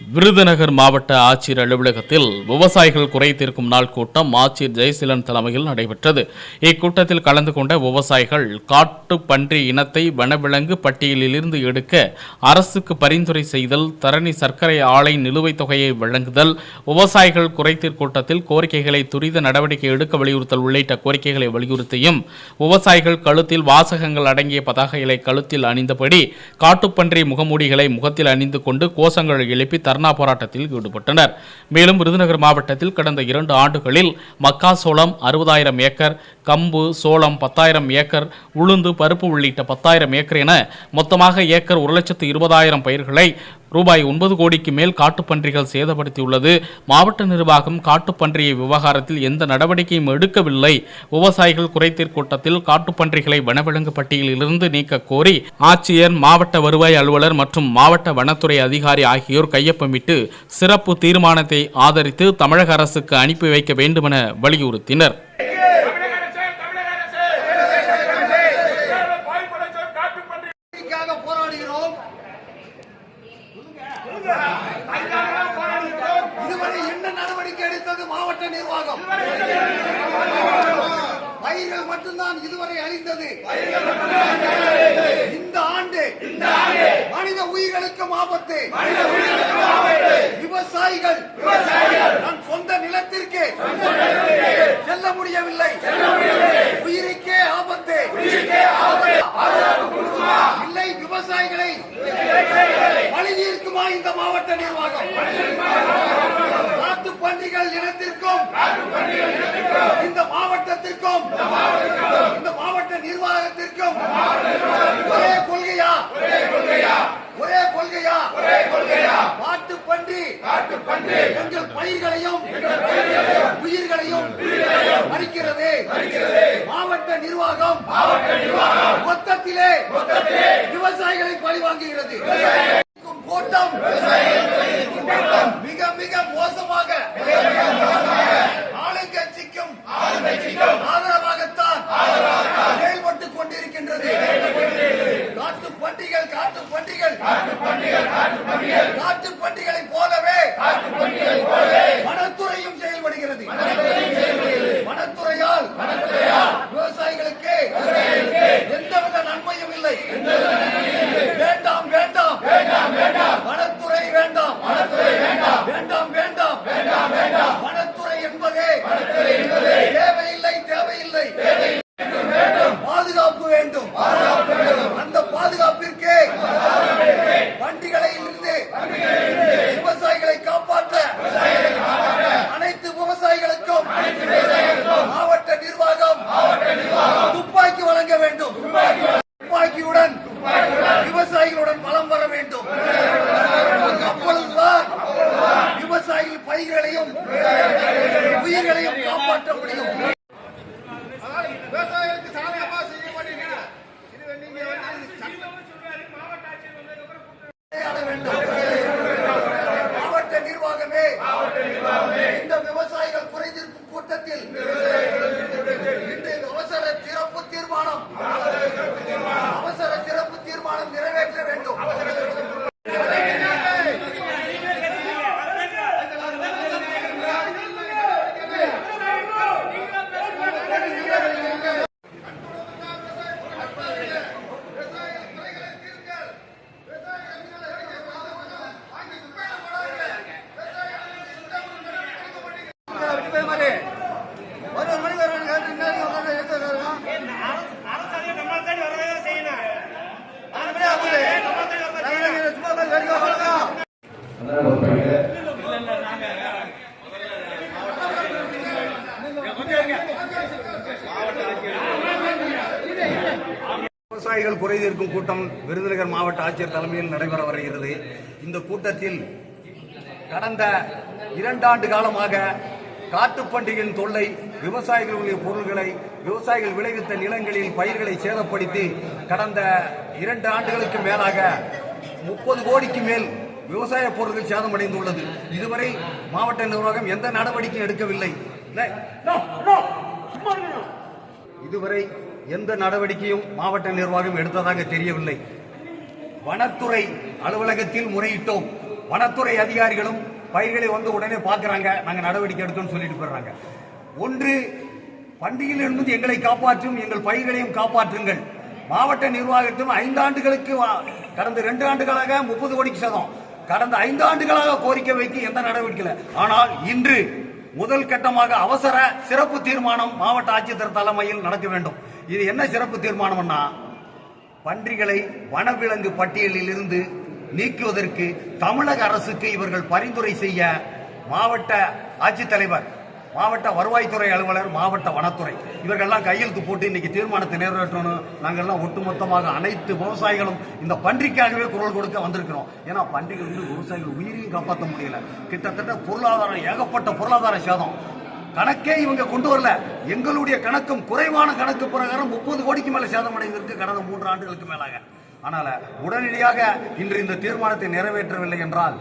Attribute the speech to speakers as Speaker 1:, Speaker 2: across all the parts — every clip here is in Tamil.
Speaker 1: விருதுநகர் மாவட்ட ஆட்சியர் அலுவலகத்தில் விவசாயிகள் குறை தீர்க்கும் நாள் கூட்டம் ஆட்சியர் ஜெயசீலன் தலைமையில் நடைபெற்றது. இக்கூட்டத்தில் கலந்து கொண்ட விவசாயிகள் காட்டு பன்றி இனத்தை வனவிலங்கு பட்டியலிலிருந்து எடுக்க அரசுக்கு பரிந்துரை செய்தல் தரணி சர்க்கரை ஆலை நிலுவைத் தொகையை வழங்குதல் விவசாயிகள் குறைதீர் கூட்டத்தில் கோரிக்கைகளை துரித நடவடிக்கை எடுக்க வலியுறுத்தல் உள்ளிட்ட கோரிக்கைகளை வலியுறுத்தியும் விவசாயிகள் கழுத்தில் வாசகங்கள் அடங்கிய பதாகைகளை கழுத்தில் அணிந்தபடி காட்டுப்பன்றி முகமூடிகளை முகத்தில் அணிந்து கொண்டு கோஷங்கள் எழுப்பி தர்ணா போராட்டத்தில் ஈடுபட்டனர். மேலும் விருதுநகர் மாவட்டத்தில் கடந்த இரண்டு ஆண்டுகளில் மக்காசோளம் அறுபதாயிரம் ஏக்கர் கம்பு சோளம் பத்தாயிரம் ஏக்கர் உளுந்து பருப்பு உள்ளிட்ட பத்தாயிரம் ஏக்கர் என மொத்தமாக ஏக்கர் ஒரு லட்சத்து இருபதாயிரம் பயிர்களை ரூபாய் ஒன்பது கோடிக்கு மேல் காட்டுப்பன்றிகள் சேதப்படுத்தியுள்ளது. மாவட்ட நிர்வாகம் காட்டுப்பன்றியை விவகாரத்தில் எந்த நடவடிக்கையும் எடுக்கவில்லை. விவசாயிகள் குறைதீர் கூட்டத்தில் காட்டுப்பன்றிகளை வனவிலங்கு பட்டியலிலிருந்து நீக்க கோரி ஆட்சியர் மாவட்ட வருவாய் அலுவலர் மற்றும் மாவட்ட வனத்துறை அதிகாரி ஆகியோர் கையொப்பமிட்டு சிறப்பு தீர்மானத்தை ஆதரித்து தமிழக அரசுக்கு அனுப்பி வைக்க வேண்டுமென வலியுறுத்தினர்
Speaker 2: தமிழக அரசே தமிழக அரசே பாய்படச்சோர் காட்டுப்பன்றி
Speaker 3: நீதிக்காக போராடுகிறோம் இதுவரை என்ன நடவடிக்கை எடுத்தது மாவட்ட நிர்வாகம் மட்டும்தான் இதுவரை அழிந்தது. இந்த ஆண்டு மனித உயிர்களுக்கும் ஆபத்து. விவசாயிகள் தன் சொந்த நிலத்திற்கு செல்ல முடியவில்லை. உயிருக்கே ஆபத்து. இல்லை விவசாயிகளை. பழகி இருக்குமா இந்த மாவட்ட நிர்வாகம்? காட்டு பன்றிகள் இனத்திற்கும் இந்த மாவட்டத்திற்கும் இந்த மாவட்ட நிர்வாகத்திற்கும் ஒரே கொள்கையா? ஒரே கொள்கையா? காட்டு பன்றி எங்கள் பயிர்களையும் உயிர்களையும் அடிக்கிறது மாவட்ட நிர்வாகம் மொத்தத்திலே விவசாயிகளை பழி வாங்குகிறது கூட்டம் மிக மிக மோசமாக ஆளுங்கட்சிக்கும் ஆதரவாகத்தான் செயல்பட்டுக் கொண்டிருக்கின்றது காட்டு பண்டிகள் காட்டு பண்டிகள் காட்டு பண்டிகளைப் போலவே வனத்துறையும் செயல்படுகிறது வனத்துறையால் விவசாயிகளுக்கு எந்தவித நன்மையும் இல்லை வேண்டாம் வேண்டாம் வனத்துறை வேண்டாம் வேண்டாம் வேண்டாம் வனத்துறை என்பதே தேவையில்லை தேவையில்லை பாதுகாப்பு வேண்டும். அந்த பாதுகாப்பிற்கு வண்டிகளை இருந்து விவசாயிகளை காப்பாற்ற அனைத்து விவசாயிகளுக்கும் மாவட்ட நிர்வாகம் துப்பாக்கி வழங்க வேண்டும். துப்பாக்கியுடன் விவசாயிகளுடன் வலம் வர வேண்டும். அப்பொழுதுதான் விவசாயிகள் பயிர்களையும் உயிர்களையும் காப்பாற்ற முடியும் விவசாயிகளுக்கு சாதகமா செய்ய மாட்டீங்க இது நீங்க ஆட வேண்டும் மாவட்ட நிர்வாகமே இந்த விவசாயிகள் குறைதீர்க்கும் கூட்டத்தில் இன்று அவசர சிறப்பு தீர்மானம் அவசர சிறப்பு தீர்மானம் நிறைவேற்ற வேண்டும் ஒரு மணி
Speaker 4: அரசாங்கம் நம்மளை தேடி வரவே தான் செய்யணும்.
Speaker 5: விவசாயிகள் குறைதீர்க்கும் கூட்டம் விருதுநகர் மாவட்ட ஆட்சியர் தலைமையில் நடைபெற வருகிறது. இந்த கூட்டத்தில் கடந்த இரண்டாண்டு காலமாக காட்டுப்பண்டிகையின் தொல்லை விவசாயிகளுடைய பொருள்களை விவசாயிகள் விளைவித்த நிலங்களில் பயிர்களை சேதப்படுத்தி கடந்த இரண்டு ஆண்டுகளுக்கு மேலாக முப்பது கோடிக்கு மேல் விவசாய பொருட்கள் சேதமடைந்துள்ளது. இதுவரை மாவட்ட நிர்வாகம் எந்த நடவடிக்கையும் எடுக்கவில்லை. இதுவரை எந்த நடவடிக்கையும் மாவட்ட நிர்வாகம் எடுத்ததாக தெரியவில்லை. வனத்துறை அலுவலகத்தில் முறையிட்டோம்.
Speaker 3: வனத்துறை அதிகாரிகளும் பயிர்களை வந்து உடனே பார்க்குறாங்க. நாங்கள் நடவடிக்கை எடுத்தோம்னு சொல்லிட்டு போயிடுறாங்க. ஒன்று பண்டிகையிலிருந்து எங்களை காப்பாற்றும் எங்கள் பயிர்களையும் காப்பாற்றுங்கள். மாவட்ட நிர்வாகத்திலும் ஐந்தாண்டுகளுக்கு வா- கடந்த ரெண்டு ஆண்டுகளாக முப்பது கோடிக்கு சதம். கடந்த ஐந்து ஆண்டுகளாக கோரிக்கை வைத்து எந்த நடவடிக்கை ஆனால் இன்று முதல் கட்டமாக அவசர சிறப்பு தீர்மானம் மாவட்ட ஆட்சித்தர் தலைமையில் நடக்க வேண்டும். இது என்ன சிறப்பு தீர்மானம்னா பன்றிகளை வனவிலங்கு பட்டியலில் இருந்து நீக்குவதற்கு தமிழக அரசுக்கு இவர்கள் பரிந்துரை செய்ய மாவட்ட ஆட்சித்தலைவர் மாவட்ட வருவாய்த்துறை அலுவலர் மாவட்ட வனத்துறை. இவர்கள்லாம் கையெழுத்து போட்டு இன்னைக்கு தீர்மானத்தை நிறைவேற்றணும். நாங்கள்லாம் ஒட்டுமொத்தமாக அனைத்து விவசாயிகளும் இந்த பன்றிக்காகவே குரல் கொடுக்க வந்திருக்கிறோம். ஏன்னா பன்றிகள் வந்து விவசாயிகள் உயிரையும் காப்பாற்ற முடியல. கிட்டத்தட்ட பொருளாதாரம் ஏகப்பட்ட பொருளாதார சேதம். கணக்கே இவங்க கொண்டு வரல. எங்களுடைய கணக்கும் குறைவான கணக்கு பிரகாரம் முப்பது கோடிக்கு மேல சேதமடைந்திருக்கு கடந்த மூன்று ஆண்டுகளுக்கு மேலாக. ஆனால் உடனடியாக இன்று இந்த தீர்மானத்தை நிறைவேற்றவில்லை என்றால்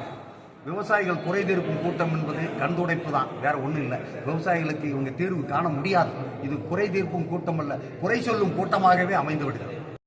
Speaker 3: விவசாயிகள் குறைதீர்க்கும் கூட்டம் என்பது கண்துடைப்பு தான். வேற ஒன்றும் இல்லை. விவசாயிகளுக்கு இவங்க தீர்வு காண முடியாது. இது குறை தீர்க்கும் கூட்டம் அல்ல. குறை சொல்லும் கூட்டமாகவே அமைந்து விடுகிறது